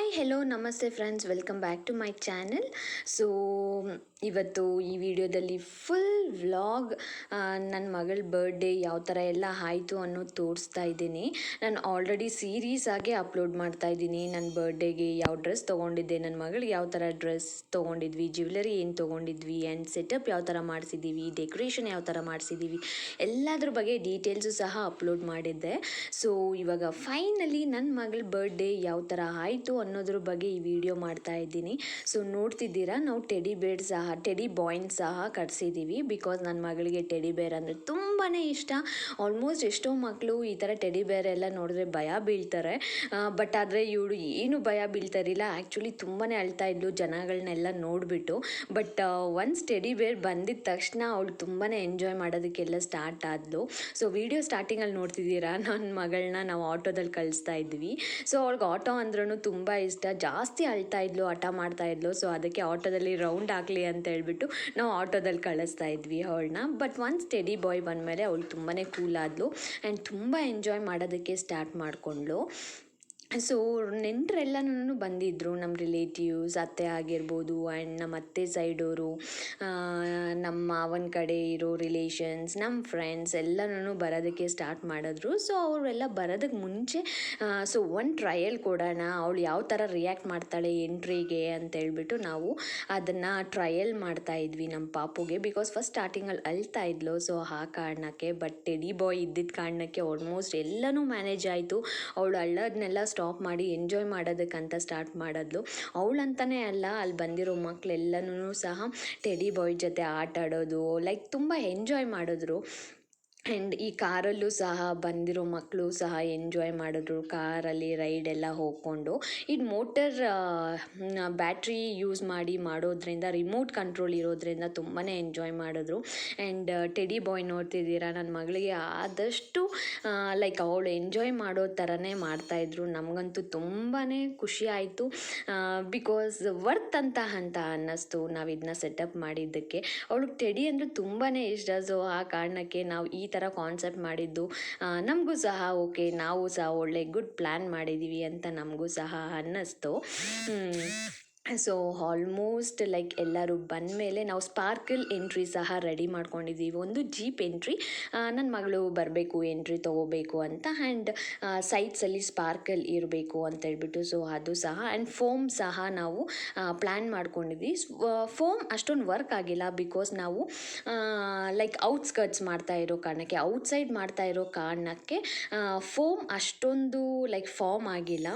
Hi hello ನಮಸ್ತೆ friends welcome back to my channel so ಇವತ್ತು ಈ ವಿಡಿಯೋದಲ್ಲಿ ಫುಲ್ ವ್ಲಾಗ್ ನನ್ನ ಮಗಳ ಬರ್ಡೇ ಯಾವ ಥರ ಎಲ್ಲ ಆಯಿತು ಅನ್ನೋದು ತೋರಿಸ್ತಾ ಇದ್ದೀನಿ. ನಾನು ಆಲ್ರೆಡಿ ಸೀರೀಸ್ ಆಗಿ ಅಪ್ಲೋಡ್ ಮಾಡ್ತಾ ಇದ್ದೀನಿ. ನನ್ನ ಬರ್ಡೇಗೆ ಯಾವ ಡ್ರೆಸ್ ತೊಗೊಂಡಿದ್ದೆ ನನ್ನ ಮಗಳಿಗೆ ಯಾವ ಥರ ಡ್ರೆಸ್ ತೊಗೊಂಡಿದ್ವಿ ಜ್ಯುವೆಲರಿ ಏನು ತೊಗೊಂಡಿದ್ವಿ ಆ್ಯಂಡ್ ಸೆಟಪ್ ಯಾವ ಥರ ಮಾಡಿಸಿದ್ದೀವಿ ಡೆಕೋರೇಷನ್ ಯಾವ ಥರ ಮಾಡಿಸಿದ್ದೀವಿ ಎಲ್ಲದ್ರ ಬಗ್ಗೆ ಡೀಟೇಲ್ಸು ಸಹ ಅಪ್ಲೋಡ್ ಮಾಡಿದ್ದೆ. ಸೊ ಇವಾಗ ಫೈನಲಿ ನನ್ನ ಮಗಳ ಬರ್ಡೇ ಯಾವ ಥರ ಆಯಿತು ಅನ್ನೋದ್ರ ಬಗ್ಗೆ ಈ ವಿಡಿಯೋ ಮಾಡ್ತಾ ಇದ್ದೀನಿ. ಸೊ ನೋಡ್ತಿದ್ದೀರಾ? ನಾವು ಟೆಡಿ ಬೇರ್ ಸಹ ಟೆಡಿ ಬಾಯ್ನ್ ಸಹ ಕಟ್ಸಿದ್ದೀವಿ ಬಿಕಾಸ್ ನನ್ನ ಮಗಳಿಗೆ ಟೆಡಿ ಬೇರ್ ಅಂದರೆ ತುಂಬಾ ಇಷ್ಟ. ಆಲ್ಮೋಸ್ಟ್ ಎಷ್ಟೋ ಮಕ್ಕಳು ಈ ಥರ ಟೆಡಿ ಬೇರ್ ಎಲ್ಲ ನೋಡಿದ್ರೆ ಭಯ ಬೀಳ್ತಾರೆ. ಬಟ್ ಆದರೆ ಇವಳು ಏನು ಭಯ ಬೀಳ್ತಾರಿಲ್ಲ. ಆ್ಯಕ್ಚುಲಿ ತುಂಬಾ ಅಳ್ತಾ ಇದ್ಲು ಜನಗಳನ್ನೆಲ್ಲ ನೋಡಿಬಿಟ್ಟು. ಬಟ್ ಒನ್ಸ್ ಟೆಡಿ ಬೇರ್ ಬಂದಿದ ತಕ್ಷಣ ಅವಳು ತುಂಬಾ ಎಂಜಾಯ್ ಮಾಡೋದಕ್ಕೆಲ್ಲ ಸ್ಟಾರ್ಟ್ ಆದ್ಲು. ಸೊ ವಿಡಿಯೋ ಸ್ಟಾರ್ಟಿಂಗಲ್ಲಿ ನೋಡ್ತಿದ್ದೀರಾ? ನನ್ನ ಮಗಳನ್ನ ನಾವು ಆಟೋದಲ್ಲಿ ಕಳಿಸ್ತಾ ಇದ್ವಿ. ಸೊ ಅವಳಿಗೆ ಆಟೋ ಅಂದ್ರೂ ತುಂಬ ಇಷ್ಟ, ಜಾಸ್ತಿ ಅಳ್ತಾ ಇದ್ಲು, ಹಠ ಮಾಡ್ತಾ ಇದ್ಲು ಸೊ ಅದಕ್ಕೆ ಆಟೋದಲ್ಲಿ ರೌಂಡ್ ಆಗಲಿ ಅಂತ ಹೇಳ್ಬಿಟ್ಟು ನಾವು ಆಟೋದಲ್ಲಿ ಕಳಿಸ್ತಾ ಇದ್ವಿ ಅವಳನ್ನ ಬಟ್ ಒನ್ ಸ್ಟಡಿ ಬಾಯ್ ಬಂದಮೇಲೆ ಅವಳು ತುಂಬಾ ಕೂಲ್ ಆದ್ಲು ಆ್ಯಂಡ್ ತುಂಬ ಎಂಜಾಯ್ ಮಾಡೋದಕ್ಕೆ ಸ್ಟಾರ್ಟ್ ಮಾಡಿಕೊಂಡ್ಳು. ಸೊ ನೆಂಟರೆಲ್ಲನೂ ಬಂದಿದ್ದರು ನಮ್ಮ ರಿಲೇಟಿವ್ಸ್ ಅತ್ತೆ ಆಗಿರ್ಬೋದು ಆ್ಯಂಡ್ ನಮ್ಮ ಅತ್ತೆ ಸೈಡವರು ನಮ್ಮ ಮಾವನ ಕಡೆ ಇರೋ ರಿಲೇಷನ್ಸ್ ನಮ್ಮ ಫ್ರೆಂಡ್ಸ್ ಎಲ್ಲನೂ ಬರೋದಕ್ಕೆ ಸ್ಟಾರ್ಟ್ ಮಾಡಿದ್ರು. ಸೊ ಅವರೆಲ್ಲ ಬರೋದಕ್ಕೆ ಮುಂಚೆ ಸೊ ಒನ್ ಟ್ರಯಲ್ ಕೊಡೋಣ, ಅವಳು ಯಾವ ಥರ ರಿಯಾಕ್ಟ್ ಮಾಡ್ತಾಳೆ ಎಂಟ್ರಿಗೆ ಅಂತ ಹೇಳ್ಬಿಟ್ಟು ನಾವು ಅದನ್ನು ಟ್ರಯಲ್ ಮಾಡ್ತಾ ಇದ್ವಿ ನಮ್ಮ ಪಾಪುಗೆ ಬಿಕಾಸ್ ಫಸ್ಟ್ ಸ್ಟಾರ್ಟಿಂಗಲ್ಲಿ ಅಳ್ತಾ ಇದ್ಲು. ಸೊ ಆ ಕಾರಣಕ್ಕೆ ಬಟ್ ಟೆಡಿ ಬಾಯ್ ಇದ್ದಿದ್ದ ಕಾರಣಕ್ಕೆ ಆಲ್ಮೋಸ್ಟ್ ಎಲ್ಲನೂ ಮ್ಯಾನೇಜ್ ಆಯಿತು. ಅವಳು ಅಳ್ಳೋದನ್ನೆಲ್ಲ ಸ್ಟಾಪ್ ಮಾಡಿ ಎಂಜಾಯ್ ಮಾಡೋದಕ್ಕಂತ ಸ್ಟಾರ್ಟ್ ಮಾಡಿದ್ಲು. ಅವಳಂತಲೇ ಅಲ್ಲ, ಅಲ್ಲಿ ಬಂದಿರೋ ಮಕ್ಕಳೆಲ್ಲನೂ ಸಹ ಟೆಡಿ ಬಾಯ್ ಜೊತೆ ಆಟ ಆಡೋದು ಲೈಕ್ ತುಂಬ ಎಂಜಾಯ್ ಮಾಡಿದ್ರು. ಆ್ಯಂಡ್ ಈ ಕಾರಲ್ಲೂ ಸಹ ಬಂದಿರೋ ಮಕ್ಕಳು ಸಹ ಎಂಜಾಯ್ ಮಾಡಿದ್ರು. ಕಾರಲ್ಲಿ ರೈಡ್ ಎಲ್ಲ ಹೋಗ್ಕೊಂಡು. ಇದು ಮೋಟರ್ ಬ್ಯಾಟ್ರಿ ಯೂಸ್ ಮಾಡಿ ಮಾಡೋದ್ರಿಂದ ರಿಮೋಟ್ ಕಂಟ್ರೋಲ್ ಇರೋದ್ರಿಂದ ತುಂಬಾ ಎಂಜಾಯ್ ಮಾಡಿದ್ರು. ಆ್ಯಂಡ್ ಟೆಡಿ ಬಾಯ್ ನೋಡ್ತಿದ್ದೀರಾ? ನನ್ನ ಮಗಳಿಗೆ ಆದಷ್ಟು ಲೈಕ್ ಅವಳು ಎಂಜಾಯ್ ಮಾಡೋ ಥರನೇ ಮಾಡ್ತಾಯಿದ್ರು ನಮಗಂತೂ ತುಂಬಾ ಖುಷಿ ಆಯಿತು. ಬಿಕಾಸ್ ವರ್ತ್ ಅಂತ ಅಂತ ಅನ್ನಿಸ್ತು ನಾವು ಇದನ್ನ ಸೆಟಪ್ ಮಾಡಿದ್ದಕ್ಕೆ. ಅವಳಿಗೆ ಟೆಡಿ ಅಂದರೆ ತುಂಬಾ ಇಷ್ಟ. ಸೊ ಆ ಕಾರಣಕ್ಕೆ ನಾವು ಈ ಥರ ಕಾನ್ಸೆಪ್ಟ್ ಮಾಡಿದ್ದು. ನಮಗೂ ಸಹ ಓಕೆ ನಾವು ಸಹ ಒಳ್ಳೆ ಗುಡ್ ಪ್ಲ್ಯಾನ್ ಮಾಡಿದ್ದೀವಿ ಅಂತ ನಮಗೂ ಸಹ ಅನ್ನಿಸ್ತು. ಸೊ ಆಲ್ಮೋಸ್ಟ್ ಲೈಕ್ ಎಲ್ಲರೂ ಬಂದ ಮೇಲೆ ನಾವು ಸ್ಪಾರ್ಕಲ್ ಎಂಟ್ರಿ ಸಹ ರೆಡಿ ಮಾಡ್ಕೊಂಡಿದ್ದೀವಿ ಒಂದು ಜೀಪ್ ಎಂಟ್ರಿ ನನ್ನ ಮಗಳು ಬರಬೇಕು ಎಂಟ್ರಿ ತೊಗೋಬೇಕು ಅಂತ. ಆ್ಯಂಡ್ ಸೈಡ್ಸಲ್ಲಿ ಸ್ಪಾರ್ಕಲ್ ಇರಬೇಕು ಅಂತ ಹೇಳ್ಬಿಟ್ಟು ಸೊ ಅದು ಸಹ. ಆ್ಯಂಡ್ ಫೋಮ್ ಸಹ ನಾವು ಪ್ಲ್ಯಾನ್ ಮಾಡ್ಕೊಂಡಿದ್ವಿ. ಫೋಮ್ ಅಷ್ಟೊಂದು ವರ್ಕ್ ಆಗಿಲ್ಲ. ಬಿಕಾಸ್ ನಾವು ಲೈಕ್ ಔಟ್ಸ್ಕರ್ಟ್ಸ್ ಮಾಡ್ತಾ ಇರೋ ಕಾರಣಕ್ಕೆ ಔಟ್ಸೈಡ್ ಮಾಡ್ತಾ ಇರೋ ಕಾರಣಕ್ಕೆ ಫೋಮ್ ಅಷ್ಟೊಂದು ಲೈಕ್ ಫಾರ್ಮ್ ಆಗಿಲ್ಲ.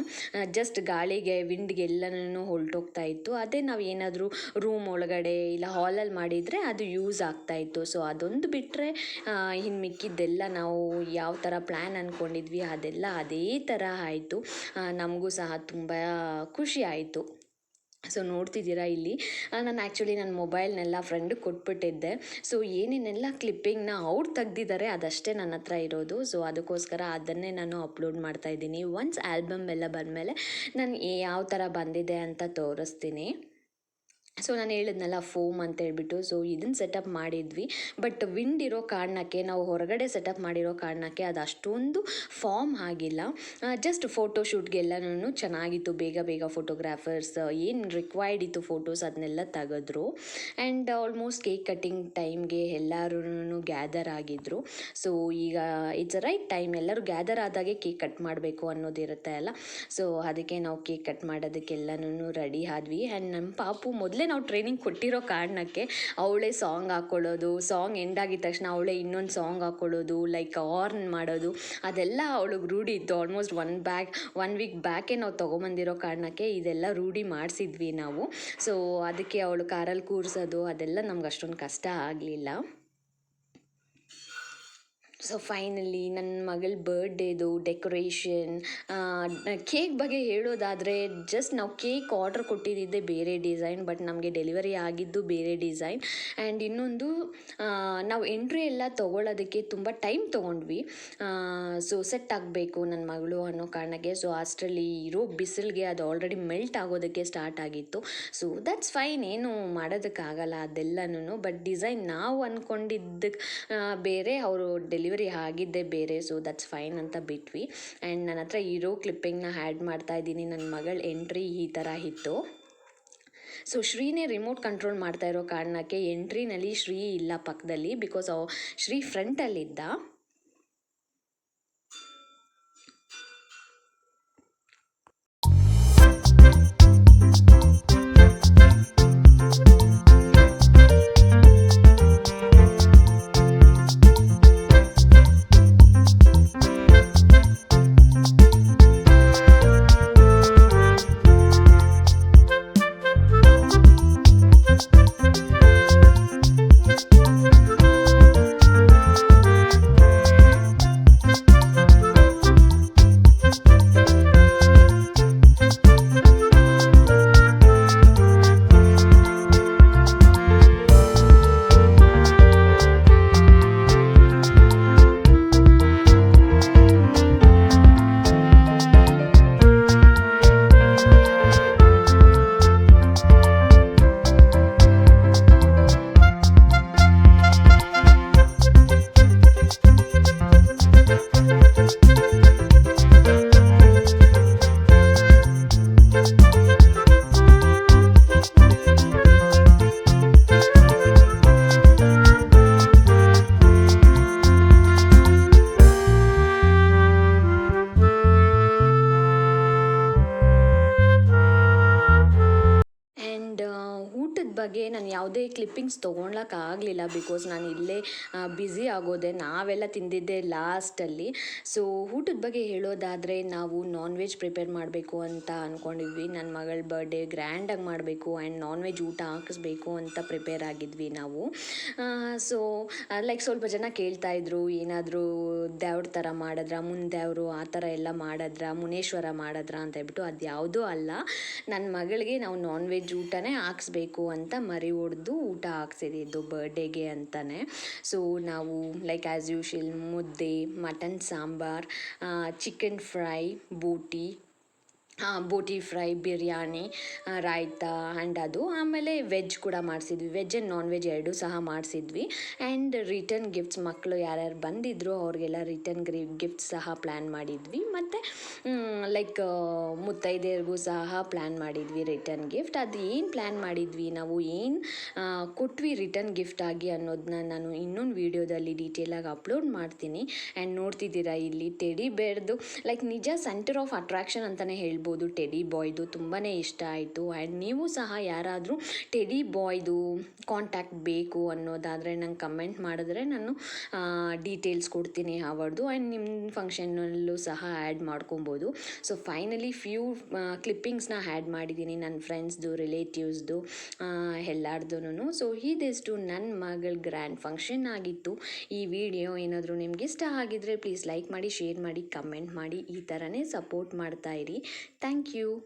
ಜಸ್ಟ್ ಗಾಳಿಗೆ ವಿಂಡ್ಗೆ ಎಲ್ಲನೂ ಹೊಲ್ಟೋಗ್ತಾ ಇತ್ತು. ಅದೇ ನಾವು ಏನಾದರೂ ರೂಮ್ ಒಳಗಡೆ ಇಲ್ಲ ಹಾಲಲ್ಲಿ ಮಾಡಿದರೆ ಅದು ಯೂಸ್ ಆಗ್ತಾ ಇತ್ತು. ಸೊ ಅದೊಂದು ಬಿಟ್ಟರೆ ಇನ್ನು ಮಿಕ್ಕಿದ್ದೆಲ್ಲ ನಾವು ಯಾವ ಥರ ಪ್ಲ್ಯಾನ್ ಅಂದ್ಕೊಂಡಿದ್ವಿ ಅದೆಲ್ಲ ಅದೇ ಥರ ಆಯಿತು. ನಮಗೂ ಸಹ ತುಂಬ ಖುಷಿ ಆಯಿತು. ಸೊ ನೋಡ್ತಿದ್ದೀರಾ ಇಲ್ಲಿ? ನಾನು ಆ್ಯಕ್ಚುಲಿ ನನ್ನ ಮೊಬೈಲ್ನೆಲ್ಲ ಫ್ರೆಂಡಿಗೆ ಕೊಟ್ಬಿಟ್ಟಿದ್ದೆ. ಸೊ ಏನೇನೆಲ್ಲ ಕ್ಲಿಪ್ಪಿಂಗ್ನ ಅವ್ರು ತೆಗ್ದಿದ್ದಾರೆ ಅದಷ್ಟೇ ನನ್ನ ಹತ್ರ ಇರೋದು. ಸೊ ಅದಕ್ಕೋಸ್ಕರ ಅದನ್ನೇ ನಾನು ಅಪ್ಲೋಡ್ ಮಾಡ್ತಾ ಇದ್ದೀನಿ. ಒನ್ಸ್ ಆಲ್ಬಮ್ ಎಲ್ಲ ಬಂದಮೇಲೆ ನಾನು ಯಾವ ಥರ ಬಂದಿದೆ ಅಂತ ತೋರಿಸ್ತೀನಿ. ಸೊ ನಾನು ಹೇಳಿದ್ನಲ್ಲ ಫೋಮ್ ಅಂತ ಹೇಳ್ಬಿಟ್ಟು. ಸೊ ಇದನ್ನು ಸೆಟಪ್ ಮಾಡಿದ್ವಿ. ಬಟ್ ವಿಂಡ್ ಇರೋ ಕಾರಣಕ್ಕೆ, ನಾವು ಹೊರಗಡೆ ಸೆಟಪ್ ಮಾಡಿರೋ ಕಾರಣಕ್ಕೆ ಅದು ಅಷ್ಟೊಂದು ಫಾರ್ಮ್ ಆಗಿಲ್ಲ. ಜಸ್ಟ್ ಫೋಟೋ ಶೂಟ್ಗೆಲ್ಲನೂ ಚೆನ್ನಾಗಿತ್ತು. ಬೇಗ ಬೇಗ ಫೋಟೋಗ್ರಾಫರ್ಸ್ ಏನು ರಿಕ್ವೈರ್ಡ್ ಇತ್ತು ಫೋಟೋಸ್ ಅದನ್ನೆಲ್ಲ ತೆಗೆದ್ರು. ಆ್ಯಂಡ್ ಆಲ್ಮೋಸ್ಟ್ ಕೇಕ್ ಕಟ್ಟಿಂಗ್ ಟೈಮ್ಗೆ ಎಲ್ಲರೂ ಗ್ಯಾದರ್ ಆಗಿದ್ದರು ಸೊ ಈಗ ಇಟ್ಸ್ ಅ ರೈಟ್ ಟೈಮ್ ಎಲ್ಲರೂ ಗ್ಯಾದರ್ ಆದಾಗೆ ಕೇಕ್ ಕಟ್ ಮಾಡಬೇಕು ಅನ್ನೋದಿರುತ್ತೆ ಅಲ್ಲ. ಸೊ ಅದಕ್ಕೆ ನಾವು ಕೇಕ್ ಕಟ್ ಮಾಡೋದಕ್ಕೆಲ್ಲನೂ ರೆಡಿ ಆದ್ವಿ. ಆ್ಯಂಡ್ ನಮ್ಮ ಪಾಪು ಮೊದಲೇ ನಾವು ಟ್ರೈನಿಂಗ್ ಕೊಟ್ಟಿರೋ ಕಾರಣಕ್ಕೆ ಅವಳೇ ಸಾಂಗ್ ಹಾಕ್ಕೊಳ್ಳೋದು ಸಾಂಗ್ ಎಂಡ್ ಆಗಿದ ತಕ್ಷಣ ಅವಳೇ ಇನ್ನೊಂದು ಸಾಂಗ್ ಹಾಕ್ಕೊಳ್ಳೋದು ಲೈಕ್ ಆರ್ನ್ ಮಾಡೋದು, ಅದೆಲ್ಲ ಅವಳಿಗೆ ರೂಢಿ ಇತ್ತು. Almost one back one week ಬ್ಯಾಕೇ ನಾವು ತೊಗೊಂಬಂದಿರೋ ಕಾರಣಕ್ಕೆ ಇದೆಲ್ಲ ರೂಢಿ ಮಾಡಿಸಿದ್ವಿ ನಾವು. ಸೊ ಅದಕ್ಕೆ ಅವಳು ಕಾರಲ್ಲಿ ಕೂರಿಸೋದು, ಅದೆಲ್ಲ ನಮ್ಗೆ ಅಷ್ಟೊಂದು ಕಷ್ಟ ಆಗಲಿಲ್ಲ. ಸೊ ಫೈನಲಿ ನನ್ನ ಮಗಳ ಬರ್ಡೇದು ಡೆಕೋರೇಷನ್ ಕೇಕ್ ಬಗ್ಗೆ ಹೇಳೋದಾದರೆ ಜಸ್ಟ್ ನಾವು ಕೇಕ್ ಆರ್ಡ್ರ್ ಕೊಟ್ಟಿದ್ದಿದ್ದೆ ಬೇರೆ ಡಿಸೈನ್ ಬಟ್ ನಮಗೆ ಡೆಲಿವರಿ ಆಗಿದ್ದು ಬೇರೆ ಡಿಸೈನ್ ಆ್ಯಂಡ್ ಇನ್ನೊಂದು ನಾವು ಎಂಟ್ರಿ ಎಲ್ಲ ತೊಗೊಳೋದಕ್ಕೆ ತುಂಬ ಟೈಮ್ ತೊಗೊಂಡ್ವಿ. ಸೊ ಸೆಟ್ ಆಗಬೇಕು ನನ್ನ ಮಗಳು ಅನ್ನೋ ಕಾರಣಕ್ಕೆ. ಸೊ ಅಷ್ಟರಲ್ಲಿ ಇರೋ ಬಿಸಿಲಿಗೆ ಅದು ಆಲ್ರೆಡಿ ಮೆಲ್ಟ್ ಆಗೋದಕ್ಕೆ ಸ್ಟಾರ್ಟ್ ಆಗಿತ್ತು. ಸೊ ದಟ್ಸ್ ಫೈನ್ ಏನು ಮಾಡೋದಕ್ಕಾಗಲ್ಲ ಅದೆಲ್ಲನೂ ಬಟ್ ಡಿಸೈನ್ ನಾವು ಅಂದ್ಕೊಂಡಿದ್ದಕ್ಕೆ ಬೇರೆ ಅವರು ಡೆಲಿವರಿ ಡೆಲಿವರಿ ಆಗಿದ್ದೆ ಬೇರೆ ಸೊ ದಟ್ಸ್ ಫೈನ್ ಅಂತ ಬಿಟ್ವಿ. ಆ್ಯಂಡ್ ನನ್ನ ಹತ್ರ ಇರೋ ಕ್ಲಿಪ್ಪಿಂಗ್ನ ಆ್ಯಡ್ ಮಾಡ್ತಾ ಇದ್ದೀನಿ. ನನ್ನ ಮಗಳ ಎಂಟ್ರಿ ಈ ಥರ ಇತ್ತು. ಸೊ ಶ್ರೀನೇ ರಿಮೋಟ್ ಕಂಟ್ರೋಲ್ ಮಾಡ್ತಾ ಇರೋ ಕಾರಣಕ್ಕೆ ಎಂಟ್ರಿನಲ್ಲಿ ಶ್ರೀ ಇಲ್ಲ ಪಕ್ಕದಲ್ಲಿ ಬಿಕಾಸ್ ಶ್ರೀ ಫ್ರಂಟಲ್ಲಿದ್ದ ನಾನು ಯಾವುದೇ ಕ್ಲಿಪ್ಪಿಂಗ್ಸ್ ತೊಗೊಳಕ್ಕಾಗಲಿಲ್ಲ ಬಿಕಾಸ್ ನಾನು ಇಲ್ಲೇ ಬ್ಯುಸಿ ಆಗೋದೆ. ನಾವೆಲ್ಲ ತಿಂದಿದ್ದೆ ಲಾಸ್ಟಲ್ಲಿ ಸೊ ಊಟದ ಬಗ್ಗೆ ಹೇಳೋದಾದರೆ ನಾವು ನಾನ್ ವೆಜ್ ಪ್ರಿಪೇರ್ ಮಾಡಬೇಕು ಅಂತ ಅಂದ್ಕೊಂಡಿದ್ವಿ ನನ್ನ ಮಗಳ ಬರ್ಡೇ ಗ್ರ್ಯಾಂಡಾಗಿ ಮಾಡಬೇಕು ಆ್ಯಂಡ್ ನಾನ್ ವೆಜ್ ಊಟ ಹಾಕಿಸ್ಬೇಕು ಅಂತ ಪ್ರಿಪೇರ್ ಆಗಿದ್ವಿ ನಾವು. ಸೊ ಲೈಕ್ ಸ್ವಲ್ಪ ಜನ ಕೇಳ್ತಾ ಇದ್ರು, ಏನಾದರೂ ದೇವ್ರ ಥರ ಮಾಡಿದ್ರ ಅವರು ಆ ಥರ ಎಲ್ಲ ಮಾಡಿದ್ರ, ಮುನೇಶ್ವರ ಮಾಡಿದ್ರ ಅಂತ ಹೇಳ್ಬಿಟ್ಟು ಅದು ಯಾವುದೂ ಅಲ್ಲ. ನನ್ನ ಮಗಳಿಗೆ ನಾವು ನಾನ್ ವೆಜ್ ಊಟನೇ ಹಾಕ್ಸ್ಬೇಕು ಅಂತ ಮರಿ ಹೊಡೆದು ಊಟ ಹಾಕ್ಸಿದ್ದು ಬರ್ಡೇಗೆ ಅಂತಲೇ ಸೊ ನಾವು ಲೈಕ್ ಆ್ಯಸ್ ಯೂಶಲ್ ಮುದ್ದೆ ಮಟನ್ ಸಾಂಬಾರ್ ಚಿಕನ್ ಫ್ರೈ ಬೂಟಿ ಬೋಟಿ ಫ್ರೈ, ಬಿರಿಯಾನಿ ರಾಯ್ತ ಆ್ಯಂಡ್ ಅದು. ಆಮೇಲೆ ವೆಜ್ ಕೂಡ ಮಾಡಿಸಿದ್ವಿ. ವೆಜ್ ಆ್ಯಂಡ್ ನಾನ್ ವೆಜ್ ಎರಡೂ ಸಹ ಮಾಡಿಸಿದ್ವಿ. ಆ್ಯಂಡ್ ರಿಟರ್ನ್ ಗಿಫ್ಟ್ಸ್ ಮಕ್ಕಳು ಯಾರ್ಯಾರು ಬಂದಿದ್ರು, ಅವ್ರಿಗೆಲ್ಲ ರಿಟರ್ನ್ ಗ್ರಿ ಗಿಫ್ಟ್ಸ್ ಸಹ ಪ್ಲ್ಯಾನ್ ಮಾಡಿದ್ವಿ. ಮತ್ತು ಲೈಕ್ ಮುತ್ತೈದೆಯರಿಗೂ ಸಹ ಪ್ಲ್ಯಾನ್ ಮಾಡಿದ್ವಿ ರಿಟರ್ನ್ ಗಿಫ್ಟ್ ಅದು ಏನು ಪ್ಲ್ಯಾನ್ ಮಾಡಿದ್ವಿ? ನಾವು ಏನು ಕೊಟ್ವಿ ರಿಟರ್ನ್ ಗಿಫ್ಟ್ ಆಗಿ ಅನ್ನೋದನ್ನ ನಾನು ಇನ್ನೊಂದು ವೀಡಿಯೋದಲ್ಲಿ ಡೀಟೇಲಾಗಿ ಅಪ್ಲೋಡ್ ಮಾಡ್ತೀನಿ. ಆ್ಯಂಡ್ ನೋಡ್ತಿದ್ದೀರಾ ಇಲ್ಲಿ ಟೆಡಿ ಬೇರ್ದು ಲೈಕ್ ನಿಜ ಸೆಂಟರ್ ಆಫ್ ಅಟ್ರಾಕ್ಷನ್ ಅಂತಲೇ ಹೇಳ್ಬೋದು. ಟೆಡಿ ಬಾಯ್ದು ತುಂಬಾ ಇಷ್ಟ ಆಯಿತು. ಆ್ಯಂಡ್ ನೀವು ಸಹ ಯಾರಾದರೂ ಟೆಡಿ ಬಾಯ್ದು ಕಾಂಟ್ಯಾಕ್ಟ್ ಬೇಕು ಅನ್ನೋದಾದರೆ ನಂಗೆ ಕಮೆಂಟ್ ಮಾಡಿದ್ರೆ ನಾನು ಡೀಟೇಲ್ಸ್ ಕೊಡ್ತೀನಿ ಅವರದು. ಆ್ಯಂಡ್ ನಿಮ್ಮ ಫಂಕ್ಷನಲ್ಲೂ ಸಹ ಆ್ಯಡ್ ಮಾಡ್ಕೊಬೋದು. ಸೊ ಫೈನಲಿ ಫ್ಯೂ ಕ್ಲಿಪ್ಪಿಂಗ್ಸ್ನ ಆ್ಯಡ್ ಮಾಡಿದ್ದೀನಿ ನನ್ನ ಫ್ರೆಂಡ್ಸ್ದು, ರಿಲೇಟಿವ್ಸ್ದು ಎಲ್ಲಾರ್ದು ಸೊ ಇದಿಷ್ಟು ನನ್ನ ಮಗಳ ಗ್ರ್ಯಾಂಡ್ ಫಂಕ್ಷನ್ ಆಗಿತ್ತು. ಈ ವಿಡಿಯೋ ಏನಾದರೂ ನಿಮ್ಗೆ ಇಷ್ಟ ಆಗಿದ್ರೆ ಪ್ಲೀಸ್ ಲೈಕ್ ಮಾಡಿ, ಶೇರ್ ಮಾಡಿ, ಕಮೆಂಟ್ ಮಾಡಿ. ಈ ಥರನೇ ಸಪೋರ್ಟ್ ಮಾಡ್ತಾ Thank you.